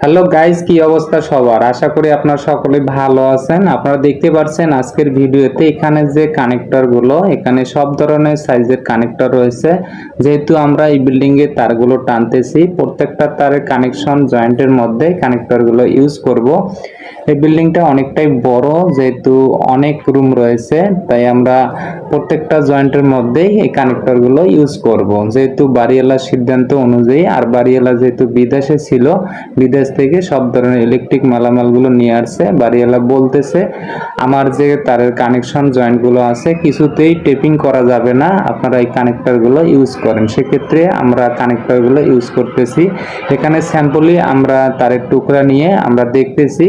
Hello guys কি অবস্থা সবার? আশা করি আপনারা সকলে ভালো আছেন। আপনারা দেখতে পাচ্ছেন আজকের ভিডিওতে এখানে যে কানেক্টরগুলো, এখানে সব ধরনের সাইজের কানেক্টর রয়েছে। যেহেতু আমরা এই বিল্ডিং এর তারগুলো টানতেছি, প্রত্যেকটা তারের কানেকশন জয়েন্টের মধ্যে কানেক্টরগুলো ইউজ করব। এই বিল্ডিংটা অনেকটাই বড়, যেহেতু অনেক রুম রয়েছে, তাই আমরা প্রত্যেকটা জয়েন্টের মধ্যেই এই কানেক্টরগুলো ইউজ করব। যেহেতু বাড়িওয়ালার সিদ্ধান্ত অনুযায়ী, আর বাড়িওয়ালা যেহেতু বিদেশে ছিল, বিদেশ থেকে সব ধরনের ইলেকট্রিক মালামালগুলো নিয়ে আসছে, বাড়িওয়ালা বলতেছে, আমার যে তারের কানেকশন জয়েন্টগুলো আছে, কিছুতেই টেপিং করা যাবে না, আপনারা এই কানেক্টরগুলো ইউজ করেন। সেক্ষেত্রে আমরা কানেক্টরগুলো ইউজ করতেছি। এখানে স্যাম্পলি আমরা তারের টুকরা নিয়ে আমরা দেখতেছি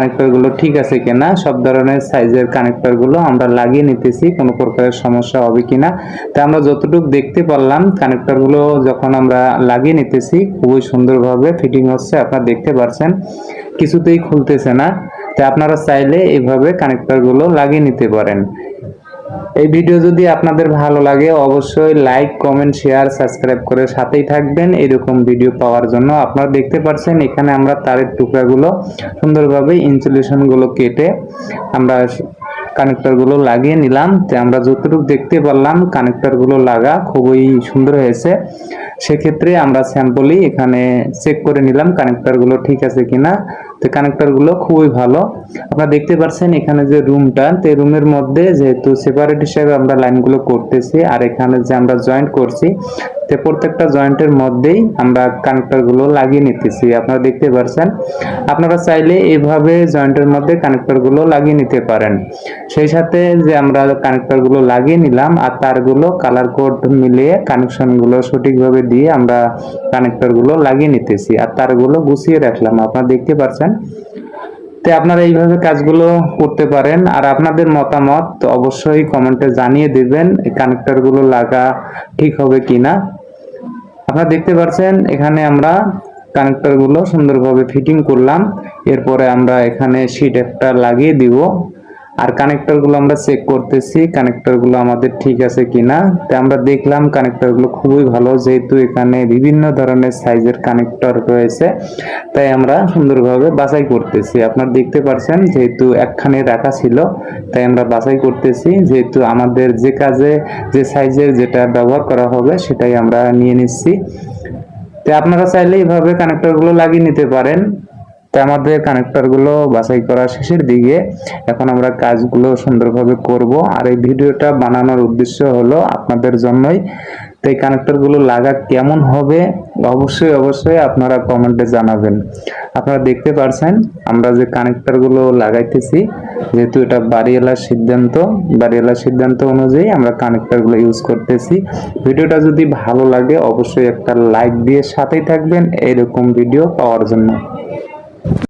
কানেক্টরগুলো ঠিক আছে কিনা, সব ধরনের সাইজের কানেক্টরগুলো আমরা লাগিয়ে নিতেছি, কোনো প্রকারের সমস্যা হবে কিনা। তা আমরা যতটুকু দেখতে পারলাম কানেক্টরগুলো যখন আমরা লাগিয়ে নিতেছি, খুবই সুন্দরভাবে ফিটিং হচ্ছে, আপনারা দেখতে পাচ্ছেন কিছুতেই খুলতেছে না। তা আপনারা চাইলে এইভাবে কানেক্টরগুলো লাগিয়ে নিতে পারেন। এই ভিডিও যদি আপনাদের ভালো লাগে, অবশ্যই লাইক কমেন্ট শেয়ার সাবস্ক্রাইব করে সাথেই থাকবেন। এরকম ভিডিও পাওয়ার জন্য আপনারা দেখতে পাচ্ছেন এখানে আমরা তারের টুকরাগুলো সুন্দরভাবে ইনসুলেশনগুলো কেটে আমরা কানেক্টরগুলো লাগিয়ে নিলাম। তো আমরা যতটুকু দেখতে পারলাম কানেক্টরগুলো লাগা খুবই সুন্দর হয়েছে। সেক্ষেত্রে আমরা স্যাম্পলই এখানে চেক করে নিলাম কানেক্টরগুলো ঠিক আছে কিনা। তো কানেক্টরগুলো খুবই ভালো। আপনারা দেখতে পাচ্ছেন এখানে যে রুমটা তো রুমের মধ্যে যেহেতু সেপারেট হিসাবে আমরা লাইনগুলো করতেছি, আর এখানে যে আমরা জয়েন্ট করছি তো প্রত্যেকটা জয়েন্টের মধ্যেই আমরা কানেক্টরগুলো লাগিয়ে নিতেছি, আপনারা দেখতে পাচ্ছেন আপনারা চাইলে এইভাবে জয়েন্টের মধ্যে কানেক্টরগুলো লাগিয়ে নিতে পারেন। সেই সাথে যে আমরা কানেক্টরগুলো লাগিয়ে নিলাম আর তারগুলো কালার কোড মিলিয়ে কানেকশনগুলো সঠিকভাবে দিয়ে আমরা কানেক্টরগুলো লাগিয়ে নিতেছি আর তারগুলো গুছিয়ে রাখলাম, আপনারা দেখতে পাচ্ছেন তো আপনারা এইভাবে কাজগুলো করতে পারেন আর আপনাদের মতামত অবশ্যই কমেন্টে জানিয়ে দিবেন, এই কানেক্টরগুলো লাগা ঠিক হবে কিনা। আপনারা দেখতে পাচ্ছেন এখানে আমরা কানেক্টরগুলো সুন্দরভাবে ফিটিং করলাম। এরপরে আমরা এখানে শীট একটা লাগিয়ে দিব। আর কানেক্টরগুলো আমরা চেক করতেছি কানেক্টরগুলো আমাদের ঠিক আছে কিনা। তো আমরা দেখলাম কানেক্টরগুলো খুবই ভালো, যেহেতু এখানে বিভিন্ন ধরনের সাইজের কানেক্টর রয়েছে। তাই আমরা সুন্দরভাবে বাছাই করতেছি। আপনারা দেখতে পাচ্ছেন যেহেতু একখানে রাখা ছিল, তাই আমরা বাছাই করতেছি। যেহেতু আমাদের যে কাজে, যে সাইজের যেটা ব্যবহার করা হবে, সেটাই আমরা নিয়ে নিচ্ছি। তো আপনারা চাইলে এইভাবে কানেক্টরগুলো লাগিয়ে নিতে পারেন। তো আমাদের কানেক্টরগুলো বাছাই করা শেষের দিকে এখন আমরা কাজগুলো সুন্দরভাবে করব। আর এই ভিডিওটা বানানোর উদ্দেশ্য হলো আপনাদের জন্যই। তো এই কানেক্টরগুলো লাগা কেমন হবে? অবশ্যই অবশ্যই আপনারা কমেন্টে জানাবেন। আপনারা দেখতে পারছেন, আমরা যে কানেক্টরগুলো লাগাইতেছি, যেহেতু এটা বাড়িওয়ালার সিদ্ধান্ত বাড়িওয়ালার সিদ্ধান্ত অনুযায়ী আমরা কানেক্টরগুলো ইউজ করতেছি। ভিডিওটা যদি ভালো লাগে, অবশ্যই একটা লাইক দিয়ে সাথেই থাকবেন। এরকম ভিডিও পাওয়ার জন্য।